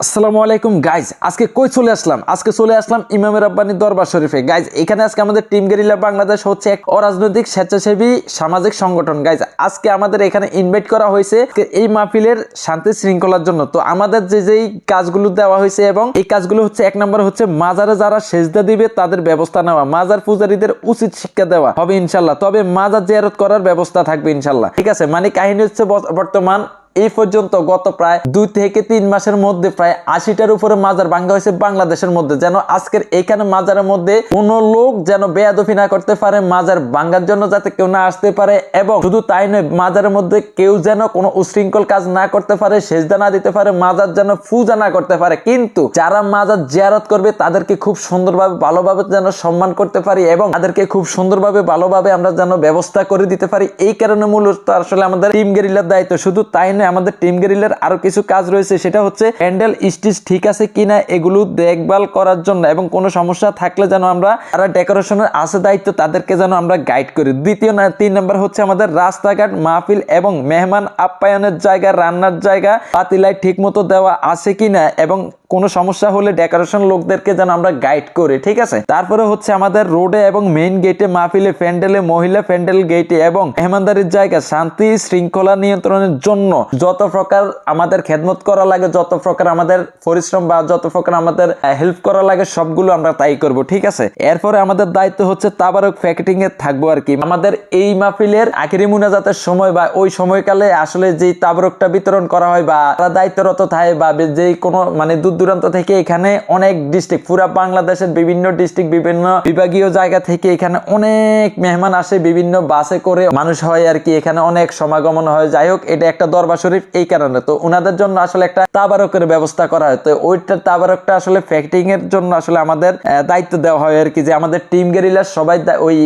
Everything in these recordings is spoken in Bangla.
আসসালামু আলাইকুম গাইজ আজকে কই চলে আসলাম? আজকে চলে আসলাম ইমামের আব্বানি দরবার শরীফে। গাইজ এখানে আজকে আমাদের টিম গেরিলা বাংলাদেশ হচ্ছে এক অরাজনৈতিক স্বেচ্ছাসেবী সামাজিক সংগঠন। গাইজ আজকে আমাদের এখানে ইনভাইট করা হয়েছে এই মাহফিলের শান্তি শৃঙ্খলার জন্য। তো আমাদের যে যেই কাজগুলো দেওয়া হয়েছে এবং এই কাজগুলো হচ্ছে এক নম্বর হচ্ছে মাজারে যারা সেজদা দিবে, তাদের ব্যবস্থা নেওয়া। মাজার পূজারীদের উচিত শিক্ষা দেওয়া হবে ইনশাল্লাহ। তবে মাজার জিয়ারত করার ব্যবস্থা থাকবে ইনশাল্লাহ। ঠিক আছে? মানে কাহিনী হচ্ছে বর্ত- বর্তমান এই পর্যন্ত গত প্রায় দুই থেকে তিন মাসের মধ্যে প্রায় আশিটার উপরে মাজার ভাঙ্গা হয়েছে বাংলাদেশের মধ্যে। যেন আজকের এখানে মাজারের মধ্যে কোন লোক যেন বেয়াদফি না করতে পারে, মাজার ভাঙ্গার জন্য যাতে কেউ না আসতে পারে এবং শুধু তাই নয়, মাজারের মধ্যে কেউ যেন কোনো উশৃঙ্খল কাজ না করতে পারে, সেজদা না দিতে পারে, মাজার যেন পূজা না করতে পারে। কিন্তু যারা মাজার জিয়ারত করবে, তাদেরকে খুব সুন্দরভাবে, ভালোভাবে যেন সম্মান করতে পারি এবং তাদেরকে খুব সুন্দরভাবে, ভালোভাবে আমরা যেন ব্যবস্থা করে দিতে পারি। এই কারণে মূলত আসলে আমাদের টিম গেরিলার দায়িত্ব। শুধু তাই নয় আমাদের টিম গেরিলার আরও কিছু কাজ রয়েছে, সেটা হচ্ছে হ্যান্ডেল স্টিচ ঠিক আছে কিনা এগুলো দেখভাল করার জন্য এবং কোনো সমস্যা থাকলে যেন আমরা যারা ডেকোরেশনের আছে দায়িত্ব তাদেরকে যেন আমরা গাইড করি। দ্বিতীয় তিন নম্বর হচ্ছে আমাদের রাস্তাঘাট, মাহফিল এবং মেহমান আপ্যায়নের জায়গা, রান্নার জায়গা পাতিলাই ঠিক মতো দেওয়া আছে কিনা এবং কোনো সমস্যা হলে ডেকোরেশন লোকদেরকে যেন আমরা গাইড করি, ঠিক আছে? তারপরে হচ্ছে আমাদের রোডে এবং মেইন গেটে মাহফিলে প্যান্ডেলে মহিলা প্যান্ডেল গেটে এবং মেহমানদারির জায়গা, শান্তি শৃঙ্খলা নিয়ন্ত্রণের জন্য যত প্রকার আমাদের খেদমত করা লাগে, যত প্রকার আমাদের পরিশ্রম বা যত প্রকার আমাদের হেল্প করা লাগে, সবগুলো আমরা তাই করব, ঠিক আছে? এরপরে আমাদের দায়িত্ব হচ্ছে তাবারক প্যাকেটিং এ থাকব আর কি। আমাদের এই মাহফিলের আখিরি মুনাজাতের সময় বা ওই সময়কালে আসলে যে তাবারকটা বিতরণ করা হয় বা তারা দায়িত্বরত থাকে বা যে কোনো মানে দূর দূরান্ত থেকে এখানে অনেক ডিস্ট্রিক্ট পুরা বাংলাদেশের বিভিন্ন ডিস্ট্রিক্ট বিভিন্ন বিভাগীয় জায়গা থেকে এখানে অনেক মেহমান আসে, বিভিন্ন বাসে করে মানুষ হয় আর কি। এখানে অনেক সমাগমন হয়। যাই হোক, এটা একটা দরবার শরীফ এই কারণে। তো ওনাদের জন্য আসলে একটা তাবারকের ব্যবস্থা করা হয়। তো ওইটা তাবারকটা আসলে ফ্যাক্টিং এর জন্য আসলে আমাদের দায়িত্ব দেওয়া হয় আর কি, যে আমাদের টিম গেরিলার সবাই ওই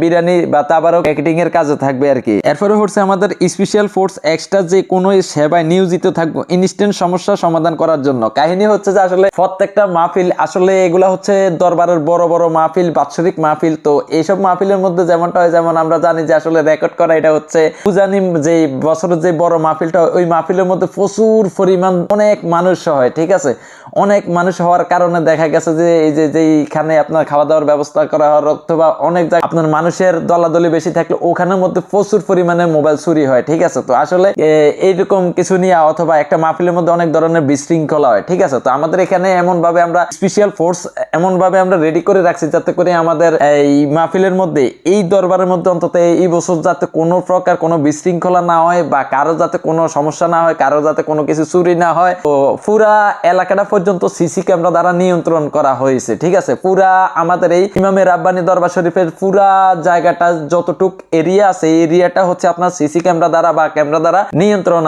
বিরিয়ানি বা তাবারক প্যাকেটিং এর কাজে থাকবে আর কি। এরপরে হচ্ছে আমাদের স্পেশাল ফোর্স এক্সট্রা যে কোনো সেবায় নিয়োজিত থাকব ইনস্ট্যান্ট সমস্যা সমাধান করার জন্য। কাহিনী হচ্ছে যে আসলে প্রত্যেকটা মাহফিল আসলে এগুলা হচ্ছে দরবারের বড় বড় মাহফিল, বাৎসরিক মাহফিল। তো এইসব মাহফিলের মধ্যে যেমনটা হয়, যেমন আমরা জানি যে আসলে রেকর্ড করা এটা হচ্ছে পূজানি যে বছরের যে বড় মাহফিলটা, ওই মাহফিলের মধ্যে প্রচুর পরিমাণ অনেক মানুষ হয়, ঠিক আছে? অনেক মানুষ হওয়ার কারণে দেখা গেছে যে এই যে যেইখানে আপনার খাওয়া দাওয়ার ব্যবস্থা করা হয়, অথবা অনেক জায়গায় আপনার মানুষের দলাদলি বেশি থাকলে ওখানের মধ্যে প্রচুর পরিমাণে মোবাইল চুরি হয়, ঠিক আছে? তো আসলে এইরকম কিছু নিয়ে অথবা একটা মাহফিলের মধ্যে অনেক ধরনের বিশৃঙ্খলা হয়, ঠিক আছে? তো আমাদের এখানে এমন ভাবে আমরা স্পেশাল ফোর্স এমন ভাবে আমরা রেডি করে রাখছি যাতে করে আমাদের এই মাহফিলের মধ্যে, এই দরবারের মধ্যে অন্তত এই বছর যাতে কোনো প্রকার কোনো বিশৃঙ্খলা না হয় বা কারও যাতে কোনো সমস্যা না হয়, কারও যাতে কোনো কিছু চুরি না হয়। তো পুরা এলাকাটা পর্যন্ত সিসি ক্যামেরা দ্বারা নিয়ন্ত্রণ করা হয়েছে, ঠিক আছে? পুরা আমাদের এই ইমামের রাব্বানি দরবার শরীফের পুরা জায়গাটা যতটুক এরিয়া আছে, এই এরিয়াটা হচ্ছে আপনার সিসি ক্যামেরা দ্বারা বা ক্যামেরা দ্বারা নিয়ন্ত্রণ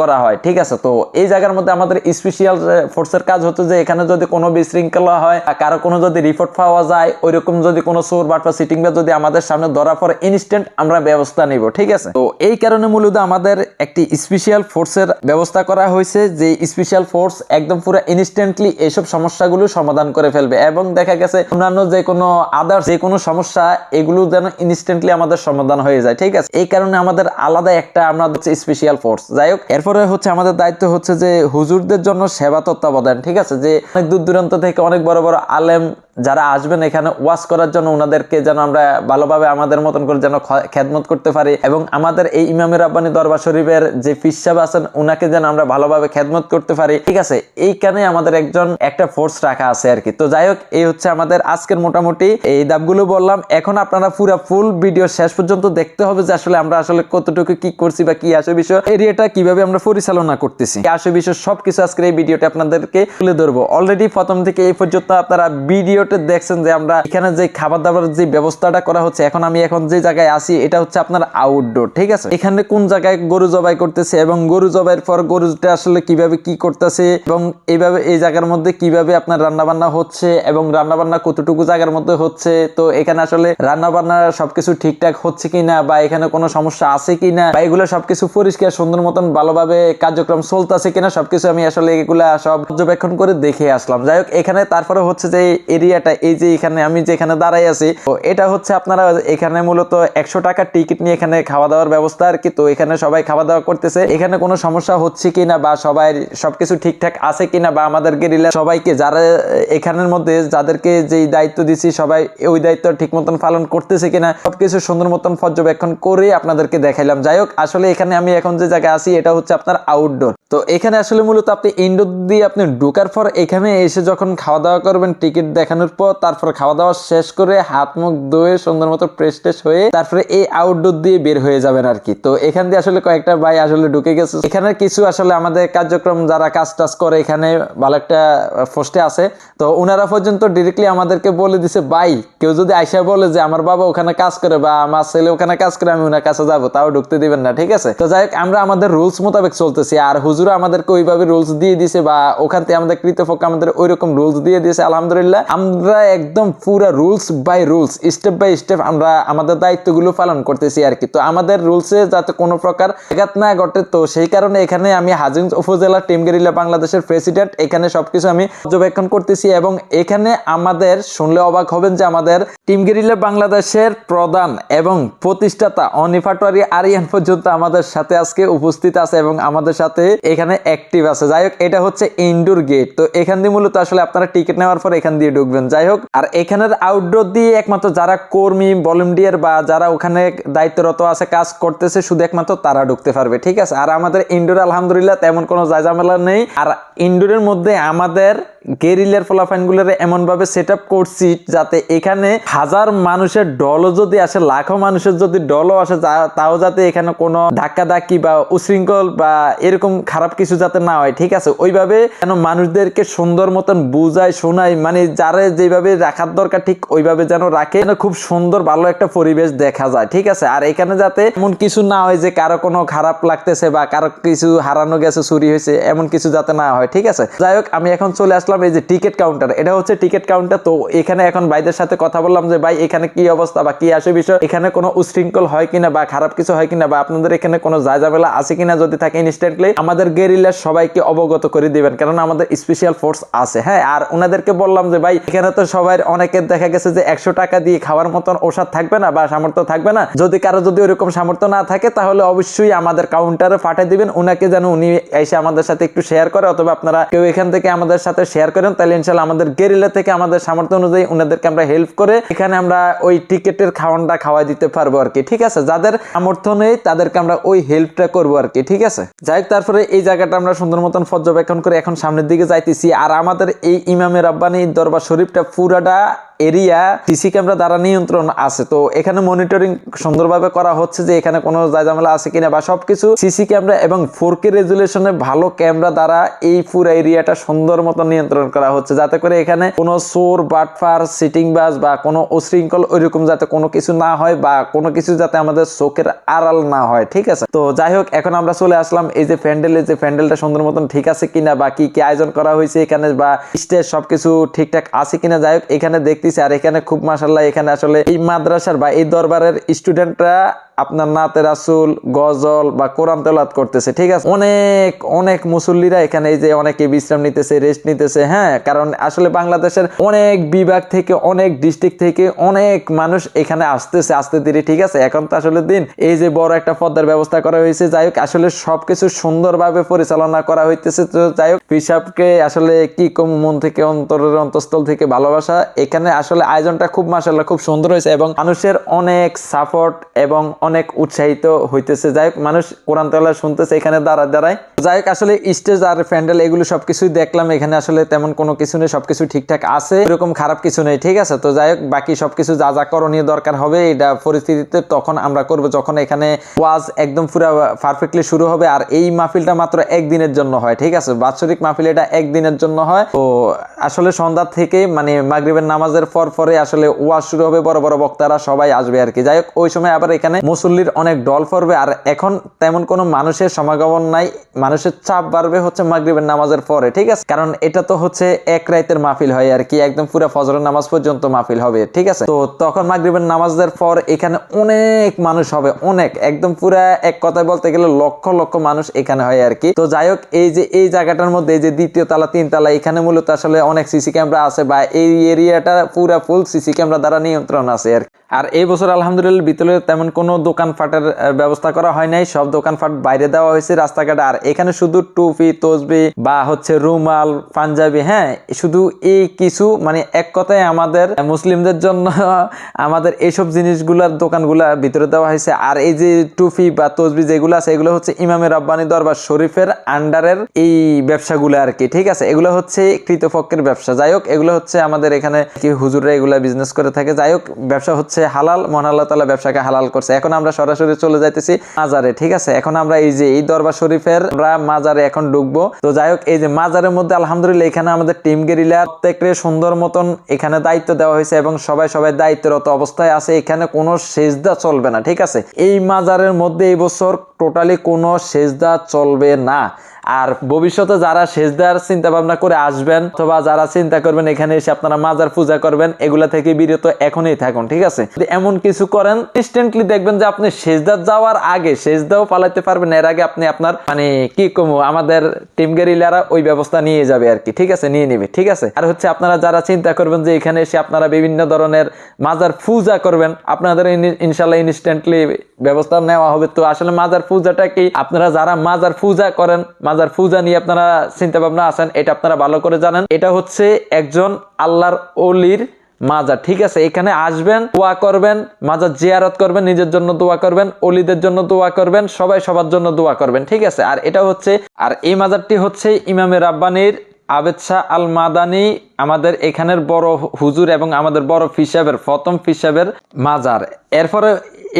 করা হয়, ঠিক আছে? তো এই জায়গার মধ্যে আমাদের স্পেশাল ফোর্সের কাজ হচ্ছে যে এখানে যদি কোনো বিশৃঙ্খলা হয় কারও কোনো যদি রিপোর্ট পাওয়া যায়, ওইরকম যদি কোনো সোর বাট বা সিটিং বা যদি আমাদের সামনে ধরা পড়ে ইনস্ট্যান্ট আমরা ব্যবস্থা নিব, ঠিক আছে? তো এই কারণে মূলত আমাদের একটি স্পেশাল ফোর্সের ব্যবস্থা করা হয়েছে, যে স্পেশাল ফোর্স একদম পুরো ইনস্ট্যান্টলি এইসব সমস্যাগুলো সমাধান করে ফেলবে। এবং দেখা গেছে অন্যান্য যে কোনো আদার্স যে কোনো সমস্যা, এগুলো যেন ইনস্ট্যান্টলি আমাদের সমাধান হয়ে যায়। ঠিক আছে? এই কারণে আমাদের আলাদা একটা আমরা হচ্ছে স্পেশাল ফোর্স যাই হোক, এরপরে হচ্ছে আমাদের দায়িত্ব হচ্ছে যে হুজুরদের জন্য সেবা তত্ত্বাবধান। ঠিক আছে? যে অনেক দূর দূরান্ত থেকে অনেক বড় বড় আলেম যারা আসবেন এখানে ওয়াজ করার জন্য ওনাদেরকে যেন আমরা ভালোভাবে আমাদের মতন করে যেন খেদমত করতে পারি এবং আমাদের এই ইমামের রাব্বানি দরবার শরীফের যে ফিসাব আছেন ওনাকে যেন আমরা ভালোভাবে খেদমত করতে পারি। ঠিক আছে, এইখানে আমাদের একজন একটা ফোর্স রাখা আছে আর কি। তো যাই হোক, এই হচ্ছে আমাদের আজকের মোটামুটি এই দাবগুলো বললাম। এখন আপনারা পুরো ফুল ভিডিও শেষ পর্যন্ত দেখতে হবে যে আসলে আমরা আসলে কতটুকু কি করছি বা কি আসে বিষয় এরিয়াটা কীভাবে আমরা পরিচালনা করতেছি। আসে বিষয় সবকিছু আজকের এই ভিডিওটা আপনাদেরকে তুলে ধরবো। অলরেডি প্রথম থেকে এই পর্যন্ত আপনারা ভিডিওতে দেখছেন যে আমরা এখানে যে খাবার দাবার যে ব্যবস্থাটা করা হচ্ছে, এখন আমি এখন যে জায়গায় আসি এটা হচ্ছে আপনার আউটডোর ঠিক আছে? এখানে কোন জায়গায় গরু জবাই করতেছে এবং গরু জবাইয়ের পর গরুটা আসলে কীভাবে কি করতেছে এবং এইভাবে এই জায়গার মধ্যে কীভাবে আপনার রান্না বান্না হচ্ছে এবং রান্না বান্না কতটুকু জায়গার মধ্যে হচ্ছে, তো এখানে আসলে রান্না বান্না সবকিছু ঠিকঠাক হচ্ছে কিনা বা এখানে কোনো সমস্যা আছে কিনা বা এগুলো সবকিছু পরিষ্কার, সুন্দর মতন ভালোভাবে কার্যক্রম চলতেছে কিনা সবকিছু আমি আসলে এগুলা সব পর্যবেক্ষণ করে দেখে আসলাম। যাই হোক, এখানে তারপরে হচ্ছে যে এরিয়া এরিয়াটা, এই যে এখানে আমি যেখানে দাঁড়াই আছি, তো এটা হচ্ছে আপনারা এখানে মূলত একশো টাকার টিকিট নিয়ে এখানে খাওয়া দাওয়ার ব্যবস্থা আর কি। তো এখানে সবাই খাওয়া দাওয়া করতেছে। এখানে কোনো সমস্যা হচ্ছে কিনা বা সবাই সবকিছু ঠিকঠাক আছে কিনা বা আমাদের গেরিলা সবাইকে যারা এখানের মধ্যে, যাদেরকে যেই দায়িত্ব দিছি, সবাই ওই দায়িত্ব ঠিক মতন পালন করতেছে কিনা, সবকিছু সুন্দর মতন পর্যবেক্ষণ করে আপনাদেরকে দেখাইলাম। যাই হোক, আসলে এখানে আমি এখন যে জায়গায় আছি, এটা হচ্ছে আপনার আউটডোর তো এখানে আসলে মূলত আপনি ইনডোর দিয়ে আপনি ঢুকার পর এখানে এসে যখন খাওয়া দাওয়া করবেন টিকিট দেখানোর পর তারপর খাওয়া দাওয়া শেষ করে হাত মুখ ধুয়ে সুন্দর মতো ফ্রেশ ট্রেশ হয়ে তারপরে এই আউটডোর দিয়ে বের হয়ে যাবেন আর কি। তো এখান দিয়ে আসলে কয়েকটা ভাই আসলে ঢুকে গেছে। এখানে কিছু আসলে আমাদের কার্যক্রম যারা কাজ টাজ করে এখানে ভালো একটা পোস্টে আছে। তো ওনারা পর্যন্ত ডিরেক্টলি আমাদেরকে বলে দিছে, ভাই, কেউ যদি আইসা বলে যে আমার বাবা ওখানে কাজ করে বা আমার ছেলে ওখানে কাজ করে, আমি ওনার কাছে যাব, তাও ঢুকতে দিবেন না, ঠিক আছে? তো যাই আমরা আমাদের রুলস মোতাবেক চলতেছি। আর হুজুর আমাদেরকে ওইভাবে রুলস দিয়ে দিছে বা ওখান থেকে আমাদের কৃতপক্ষ আমাদের ওইরকম রুলস দিয়ে দিয়েছে, আলহামদুলিল্লাহ। আমরা একদম পুরো rules by rules step by step আমরা আমাদের দায়িত্বগুলো পালন করতেছি আর কি। তো আমাদের রুলসে যাতে কোনো প্রকার আঘাত না ঘটে, তো সেই কারণে এখানে আমি হাজিন উপজেলা টিম গেরিলা বাংলাদেশের প্রেসিডেন্ট এখানে সবকিছু আমি পর্যবেক্ষণ করতেছি এবং এখানে আমাদের শুনলে অবাক হবেন যে আমাদের টিম গেরিলা বাংলাদেশের প্রধান এবং প্রতিষ্ঠাতা অনিফাটোয়ারি আরিয়ান পর্যন্ত আমাদের সাথে আজকে উপস্থিত আছে এবং আমাদের সাথে এখানে অ্যাক্টিভ আছে। যাই হোক, এটা হচ্ছে ইনডোর গেট তো এখান দিয়ে মূলত আসলে আপনারা টিকিট নেওয়ার পর এখান দিয়ে ঢুকবেন। যাই হোক, আর এখানের আউটডোর দিয়ে একমাত্র যারা কর্মী ভলেন্টিয়ার বা যারা ওখানে দায়িত্বরত আছে, কাজ করতেছে, শুধু একমাত্র তারা ঢুকতে পারবে, ঠিক আছে? আর আমাদের ইনডোর আলহামদুলিল্লাহ তেমন কোনো জায়জামেলা নেই। আর ইনডোরের মধ্যে আমাদের গেরিলের ফলাফাইনগুলোর এমনভাবে সেট আপ করছি যাতে এখানে হাজার মানুষের ডলও যদি আসে, লাখো মানুষের যদি ডলও আসে তাও যাতে এখানে কোনো ধাক্কা ধাক্কি বা উশৃঙ্খল বা এরকম খারাপ কিছু যাতে না হয়, ঠিক আছে? ওইভাবে যেন মানুষদেরকে সুন্দর মতন বুঝায়, শোনায় মানে যারা যেভাবে রাখার দরকার, ঠিক ওইভাবে যেন রাখে খুব সুন্দর ভালো একটা পরিবেশ দেখা যায়, ঠিক আছে? আর এখানে যাতে এমন কিছু না হয় যে কারও কোনো খারাপ লাগতেছে বা কারও কিছু হারানো গেছে, চুরি হয়েছে, এমন কিছু যাতে না হয়, ঠিক আছে? যাই হোক, আমি এখন চলে আসলাম এই যে টিকিট কাউন্টার। এটা হচ্ছে টিকিট কাউন্টার। তো এখানে এখন ভাইদের সাথে কথা বললাম যে, ভাই, এখানে কি অবস্থা বা কি আসে বিষয়? এখানে কোনো উশৃঙ্খল হয় কিনা বা খারাপ কিছু হয় কিনা বা আপনাদের এখানে কোনো জায়জাবেলা আছে কিনা যদি থাকে ইনস্ট্যান্টলি আমাদের গেরিলা সবাইকে অবগত করে দিবেন কারণ আমাদের স্পেশাল ফোর্স আছে। হ্যাঁ আর ওনাদেরকে বললাম যে, ভাই, এখানে তো সবাই অনেকের দেখা গেছে যে একশো টাকা দিয়ে খাওয়ার মতন ওষাদ থাকবে না বা সামর্থ্য থাকবে না। যদি কারও যদি ওইরকম সামর্থ্য না থাকে, তাহলে অবশ্যই আমাদের কাউন্টারে পাঠিয়ে দিবেন। ওনাকে যেন উনি এসে আমাদের সাথে একটু শেয়ার করে, অথবা আপনারা কেউ এখান থেকে আমাদের সাথে শেয়ার করেন, তাহলে ইনশাল্লাহ আমাদের গেরিলা থেকে আমাদের সামর্থ্য অনুযায়ী ওনাদেরকে আমরা হেল্প করে এখানে আমরা ওই টিকেটের খাওয়ানটা খাওয়াই দিতে পারব আর কি, ঠিক আছে? যাদের সামর্থ্য নেই, তাদেরকে আমরা ওই হেল্পটা করব আর কি, ঠিক আছে? যাই হোক, তারপরে এই জায়গাটা আমরা সুন্দর মতন পর্যবেক্ষণ করে এখন সামনের দিকে যাইতেছি। আর আমাদের এই ইমামের আব্বানি দরবার শরীফটা পুরাটা এরিয়া সিসি ক্যামেরা দ্বারা নিয়ন্ত্রণ আছে। তো এখানে মনিটরিং সুন্দরভাবে করা হচ্ছে যে এখানে কোনো জায়জামেলা আছে কিনা বা সবকিছু সিসি ক্যামেরা এবং ফোর কে রেজুলেশনে ভালো ক্যামেরা দ্বারা এই পুরো এরিয়াটা সুন্দর মতো নিয়ন্ত্রণ করা হচ্ছে। যাতে করে এখানে কোনো চোর, বাটফার সিটিং বাস বা কোনো উশৃঙ্খল ওইরকম যাতে কোনো কিছু না হয় বা কোনো কিছু যাতে আমাদের চোখের আড়াল না হয়, ঠিক আছে? তো যাই হোক, এখন আমরা চলে আসলাম এই যে প্যান্ডেল এই যে প্যান্ডেলটা সুন্দর মতন ঠিক আছে কিনা বা কি কি আয়োজন করা হয়েছে এখানে বা স্টেজ সবকিছু ঠিকঠাক আছে কিনা। যাই হোক, এখানে দেখতেছি আর এখানে খুব মাসাল্লাহ এখানে আসলে এই মাদ্রাসার বা এই দরবারের স্টুডেন্টরা আপনার নাতে রাসুল, গজল বা কোরআন তেলাত করতেছে, ঠিক আছে? অনেক অনেক মুসল্লিরা এখানে এই যে অনেকে বিশ্রাম নিতেছে রেস্ট নিতেছে হ্যাঁ? কারণ আসলে বাংলাদেশের অনেক বিভাগ থেকে, অনেক ডিস্ট্রিক্ট থেকে অনেক মানুষ এখানে আসতেছে, আসতে ধীরে ঠিক আছে? এখন তো আসলে দিন, এই যে বড় একটা পদ্মার ব্যবস্থা করা হয়েছে, যাই হোক, আসলে সবকিছু সুন্দরভাবে পরিচালনা করা হইতেছে, তো যাই হোক পিসাবকে আসলে কি কম মন থেকে, অন্তরের অন্তঃস্থল থেকে ভালোবাসা, এখানে আসলে আয়োজনটা খুব মাসাল্লাহ খুব সুন্দর হয়েছে এবং মানুষের অনেক সাপোর্ট এবং অনেক উৎসাহিত হইতেছে। যাই হোক, মানুষ কোরআন তালা শুনতেছে, এখানে দাঁড়া দাঁড়ায়। যাই হোক, আসলে স্টেজ আর প্যান্ডেল, এগুলো সবকিছুই দেখলাম। এখানে আসলে তেমন কোনো কিছু নেই, সবকিছু ঠিকঠাক আছে। এরকম খারাপ কিছু নেই, ঠিক আছে? তো যাই হোক, বাকি সবকিছু যা যা করণীয় দরকার হবে, এটা পরিস্থিতিতে তখন আমরা করব। যখন এখানে ওয়াজ একদম পুরো পারফেক্টলি শুরু হবে, আর এই মাহফিলটা মাত্র একদিনের জন্য হয়, ঠিক আছে? বাৎসরিক মাহফিল এটা একদিনের জন্য হয়। তো আসলে সন্ধ্যা থেকে মানে মাগরিবের নামাজের পর পরে আসলে ওয়াজ শুরু হবে, বড় বড় বক্তারা সবাই আসবে আর কি। যাই হোক, ওই সময় আবার এখানে মুসল্লির অনেক ডল পড়বে, আর এখন তেমন কোনো মানুষের সমাগমন নাই। মানুষের চাপ বাড়বে হচ্ছে মাগরিবের নামাজের পরে, ঠিক আছে? কারণ এটা তো হচ্ছে এক রাইতের মাহফিল হয় আর কি, একদম পুরো ফজরের নামাজ পর্যন্ত মাহফিল হবে, ঠিক আছে? তো তখন মাগরিবের নামাজের পর এখানে অনেক মানুষ হবে, অনেক, একদম পুরা এক কথায় বলতে গেলে লক্ষ লক্ষ মানুষ এখানে হয় আর কি। তো যাই হোক, এই যে, এই জায়গাটার মধ্যে যে দ্বিতীয় তালা, তিন তালা, এখানে মূলত আসলে অনেক সিসি ক্যামেরা আছে বা এই এরিয়াটা পুরা ফুল সিসি ক্যামেরা দ্বারা নিয়ন্ত্রণ আছে আর কি। আর এই বছর আলহামদুলিল্লাহ ভিতরে তেমন কোনো দোকানপাটের ব্যবস্থা করা হয় নাই। সব দোকানপাট বাইরে দেওয়া হয়েছে রাস্তাঘাটে। আর এখানে শুধু টুপি, তসবি বা হচ্ছে রুমাল, পাঞ্জাবি হ্যাঁ শুধু এই কিছু মানে এক কথায় আমাদের মুসলিমদের জন্য আমাদের এইসব জিনিসগুলার দোকানগুলা ভিতরে দেওয়া হয়েছে। আর এই যে টুপি বা তসবি যেগুলো আছে, এগুলো হচ্ছে ইমামের রব্বানি দরবার শরীফের আন্ডারের এই ব্যবসাগুলো আর কি, ঠিক আছে? এগুলো হচ্ছে কৃতপক্ষের ব্যবসা। যাই হোক, এগুলো হচ্ছে আমাদের এখানে কি হুজুররা এগুলা বিজনেস করে থাকে। যাই হোক, ব্যবসা হচ্ছে হালাল, মহান আল্লাহ তালা ব্যবসাকে হালাল করছে। এখন আমরা সরাসরি চলে যাইতেছি মাজারে, ঠিক আছে? এখন আমরা এই যে, এই দরবার শরীফের আমরা মাজারে এখন ঢুকবো। তো যাই হোক, এই যে মাজারের মধ্যে আলহামদুলিল্লাহ এখানে আমাদের টিম গেরিলা প্রত্যেককে সুন্দর মতন এখানে দায়িত্ব দেওয়া হয়েছে এবং সবাই সবাই দায়িত্বরত অবস্থায় আছে। এখানে কোনো সেজদা চলবে না, ঠিক আছে? এই মাজারের মধ্যে এই বছর টোটালি কোনো সেজদা চলবে না। আর ভবিষ্যতে যারা সেজদার চিন্তা ভাবনা করে আসবেন অথবা যারা চিন্তা করবেন এখানে এসে আপনারা মাজার পূজা করবেন, এগুলা থেকে বিরত এখনই থাকুন, ঠিক আছে? এমন কিছু করেন ইনস্ট্যান্টলি দেখবেন যে আপনি সেজদার যাওয়ার আগে, সেজদাও পালাতে পারবেন, এর আগে আপনি আপনার মানে কি কমু, আমাদের টিম গেরিলারা ওই ব্যবস্থা নিয়ে যাবে আর কি, ঠিক আছে? নিয়ে নিবে, ঠিক আছে? আর হচ্ছে আপনারা যারা চিন্তা করবেন যে এখানে এসে আপনারা বিভিন্ন ধরনের মাজার পূজা করবেন, আপনাদের ইনশাল্লাহ ইনস্ট্যান্টলি ব্যবস্থা নেওয়া হবে। তো আসলে মাজার পূজাটা কি? আপনারা যারা মাজার পূজা করেন মাজার ফুজা নিয়ে আপনারা চিন্তা ভাবনা আছেন, এটা আপনারা ভালো করে জানেন। এটা হচ্ছে একজন আল্লাহর অলির মাজার, ঠিক আছে? এখানে আসবেন, দোয়া করবেন, মাজার জিয়ারত করবেন, নিজের জন্য দোয়া করবেন অলিদের জন্য দোয়া করবেন, সবাই সবার জন্য দোয়া করবেন, ঠিক আছে? আর এটা হচ্ছে, আর এই মাজারটি হচ্ছে ইমামের রাব্বানির আবেদ শাহ আল মাদানি আমাদের এখানের বড় হুজুর এবং আমাদের বড় ফিসাবের, প্রথম ফিসাবের মাজার। এরপরে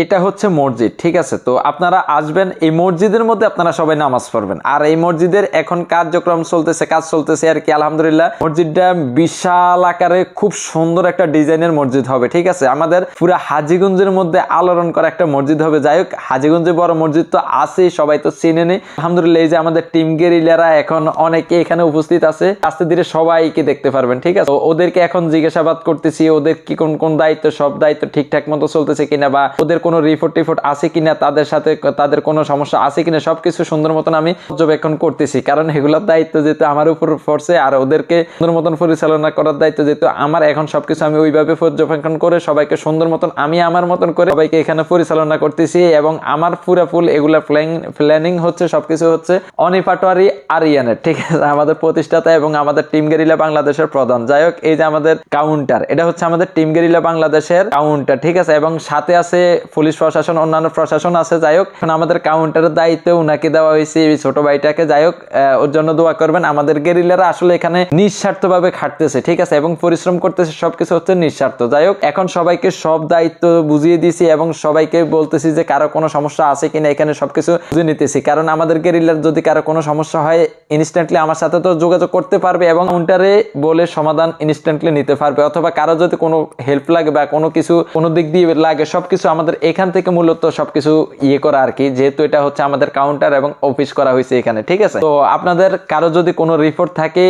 এটা হচ্ছে মসজিদ, ঠিক আছে? তো আপনারা আসবেন, এই মসজিদের মধ্যে আপনারা সবাই নামাজ পড়বেন। আর এই মসজিদের এখন কার্যক্রম চলতেছে, কাজ চলতেছে আর কি, আলহামদুলিল্লাহ। মসজিদটা বিশাল আকারে খুব সুন্দর একটা ডিজাইনের মসজিদ হবে, ঠিক আছে? আমাদের পুরো হাজিগঞ্জের মধ্যে আলোড়ন করা একটা মসজিদ হবে। যাই হোক, হাজিগঞ্জে বড় মসজিদ তো আছেই, সবাই তো চিনে নেই আলহামদুলিল্লাহ, এই যে আমাদের টিম গেরিলারা এখন অনেকে এখানে উপস্থিত আছে। আস্তে ধীরে সবাইকে দেখতে পারবেন, ঠিক আছে? ওদেরকে এখন জিজ্ঞাসাবাদ করতেছি, ওদের কি কোন কোন দায়িত্ব, সব দায়িত্ব ঠিকঠাক মতো চলতেছে কিনা বা ওদের কোনো রিপোর্ট টিপোর্ট আছে কিনা, তাদের সাথে তাদের কোনো সমস্যা আছে কিনা, সবকিছু সুন্দর মতন আমি পর্যবেক্ষণ করতেছি। কারণ এগুলোর দায়িত্ব যেহেতু আমার উপর পড়ছে, আর ওদেরকে সুন্দর মতন পরিচালনা করার দায়িত্ব যেহেতু আমার, এখন সবকিছু আমি ওইভাবে পর্যবেক্ষণ করে সবাইকে সুন্দর মতন, আমি আমার মতন করে সবাইকে এখানে পরিচালনা করতেছি এবং আমার পুরা ফুল এগুলা প্ল্যানিং হচ্ছে, সবকিছু হচ্ছে অনি পাটোয়ারি আরিয়ানের, ঠিক আছে? আমাদের প্রতিষ্ঠাতা এবং আমাদের টিম গেরিলা বাংলাদেশের প্রধান। যাই হোক, এই যে আমাদের কাউন্টার এটা হচ্ছে আমাদের টিম গেরিলা বাংলাদেশের কাউন্টার ঠিক আছে? এবং সাথে আছে পুলিশ প্রশাসন, অন্যান্য প্রশাসন আছে, যাই হোক। এখন আমাদের কাউন্টারের দায়িত্ব উনাকে দেওয়া হয়েছে এই ছোট ভাইটাকে। যাই হোক ওর জন্য দোয়া করবেন। আমাদের গেরিলারা আসলে এখানে নিঃস্বার্থ ভাবে খাটতেছে, ঠিক আছে? এবং পরিশ্রম করতেছে, সবকিছু হচ্ছে নিঃস্বার্থ। যাই হোক, এখন সবাইকে সব দায়িত্ব বুঝিয়ে দিয়েছি এবং সবাইকে বলতেছি যে কারও কোনো সমস্যা আছে কিনা, এখানে সবকিছু বুঝে নিতেছি। কারণ আমাদের গেরিলার যদি কারও কোনো সমস্যা হয় ইনস্ট্যান্টলি আমার সাথে তো যোগাযোগ করতে পারবে এবং কাউন্টারে বলে সমাধান ইনস্ট্যান্টলি নিতে পারবে অথবা কারও যদি কোনো হেল্প লাগে বা কোনো কিছু কোনো দিক দিয়ে লাগে, সবকিছু আমাদের এখান থেকে মূলত সবকিছু ইয়ে করা আর কি। যেহেতু এটা হচ্ছে আমাদের কাউন্টার এবং অফিস করা হয়েছে এখানে, ঠিক আছে? তো আপনাদের কারও যদি কোনো রিপোর্ট থাকে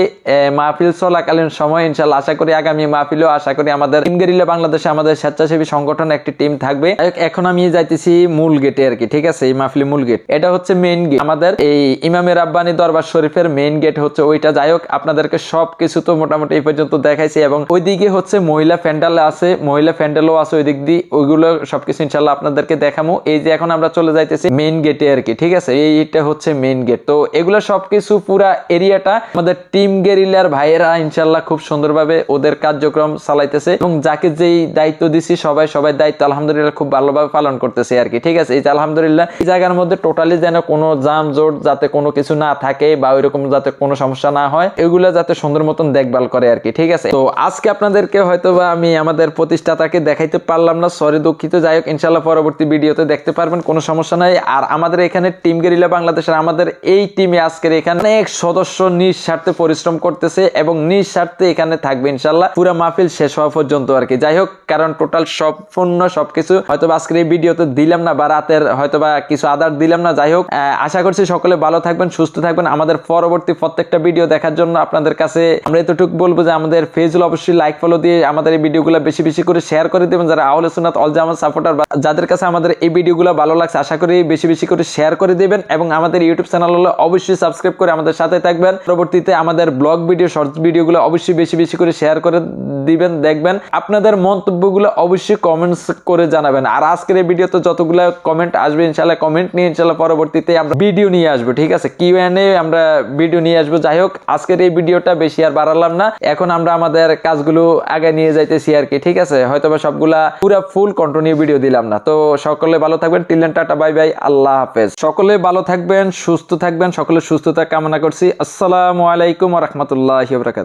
মাহফিল চলাকালীন সময় ইনশাল্লাহ আশা করি আগামী মাহফিলেও, আশা করি আমাদের টিম বাংলাদেশে আমাদের স্বেচ্ছাসেবী সংগঠন একটি টিম থাকবে। এখন আমি যাইতেছি মূল গেটে আর কি, ঠিক আছে? এই মাহফিলি মূল গেট এটা হচ্ছে মেইন গেট আমাদের এই ইমামের আব্বানি দরবার শরীফের মেইন গেট হচ্ছে ওইটা। যাই হোক, আপনাদেরকে সব কিছু তো মোটামুটি এই পর্যন্ত দেখাইছি এবং ওইদিকে হচ্ছে মহিলা প্যান্ডেল আছে, মহিলা প্যান্ডেলও আছে ওই দিক দিয়ে, ওইগুলো সবকিছু ইনশাল্লাহ আপনাদেরকে দেখামো। এই যে এখন আমরা চলে যাইতেছি মেইন গেটে আর কি, ঠিক আছে? এইটা হচ্ছে মেইন গেট তো এগুলো সবকিছু পুরা এরিয়াটা আমাদের টিম গেরিলার ভাইয়েরা ইনশাল্লাহ খুব সুন্দরভাবে ওদের কার্যক্রম চালাইতেছে এবং যাকে যেই দায়িত্ব দিছি সবাই সবাই দায়িত্ব আলহামদুলিল্লাহ খুব ভালোভাবে পালন করতেছে আর কি, ঠিক আছে? এই যে আলহামদুলিল্লাহ এই জায়গার মধ্যে টোটালি যেন কোনো জাম জোট যাতে কোনো কিছু না থাকে বা ওইরকম যাতে কোনো সমস্যা না হয় হয়, এগুলো যাতে সুন্দর মতন দেখভাল করে আর কি, ঠিক আছে? তো আজকে আপনাদেরকে হয়তো বা আমি আমাদের প্রতিষ্ঠাতাকে দেখাইতে পারলাম না সরি দুঃখিত, যাই হোক ইনশাল্লাহ পরবর্তী ভিডিওতে দেখতে পারবেন, কোনো সমস্যা নাই। আর আমাদের এখানে টিম গেরিলা বাংলাদেশের আমাদের এই টিমে আজকের এখানে অনেক সদস্য নিজ স্বার্থে পরিশ্রম করতেছে এবং নিজ স্বার্থে এখানে থাকবে ইনশাল্লাহ পুরো মাহফিল শেষ হওয়া পর্যন্ত আর কি। যাই হোক, কারণ টোটাল সম্পূর্ণ সবকিছু হয়তো আজকের এই ভিডিওতে দিলাম না, বা রাতের হয়তো বা কিছু আদার দিলাম না, যাই হোক আশা করছি সকলে ভালো থাকবেন, সুস্থ থাকবেন। আমাদের পরবর্তী প্রত্যেকটা ভিডিও দেখার জন্য আপনাদের কাছে আমরা এতটুকু বলব যে আমাদের ফেসগুলো অবশ্যই লাইক ফলো দিয়ে আমাদের এই ভিডিওগুলো বেশি বেশি করে শেয়ার করে দেবেন। যারা আহলে সুনাত অল জামাত সাপোর্টার যাদের কাছে আমাদের এই ভিডিওগুলো ভালো লাগছে, আশা করি বেশি বেশি করে শেয়ার করে দেবেন এবং আমাদের ইউটিউব চ্যানেল হলো অবশ্যই সাবস্ক্রাইব করে আমাদের সাথে থাকবেন। পরবর্তীতে আমাদের ব্লগ ভিডিও শর্টস ভিডিওগুলো অবশ্যই বেশি বেশি করে শেয়ার করে দিবেন, দেখবেন। আপনাদের মন্তব্যগুলো অবশ্যই কমেন্টস করে জানাবেন। আর আজকের এই ভিডিওতে যতগুলো কমেন্ট আসবে ইনশাল্লাহ কমেন্ট নিয়ে ইনশাল্লাহ পরবর্তীতে আমরা ভিডিও নিয়ে আসব, ঠিক আছে? কিউ আমরা ভিডিও নিয়ে আসব। যাই হোক আজকের এই ভিডিওটা বেশি আর বাড়ালাম না। এখন আমরা আমাদের কাজগুলো আগে নিয়ে যাইতেছি আর কি, ঠিক আছে? হয়তো বা সবগুলা পুরো ফুল কন্টিনিউ ভিডিও দিলাম না। তো সকলে ভালো থাকবেন till then tata, bye bye, আল্লাহ হাফেজ। সকলে ভালো থাকবেন, সুস্থ থাকবেন সকলে সুস্থতা কামনা করছি। আসসালামু আলাইকুম রহমতুল্লাহ বরাকাত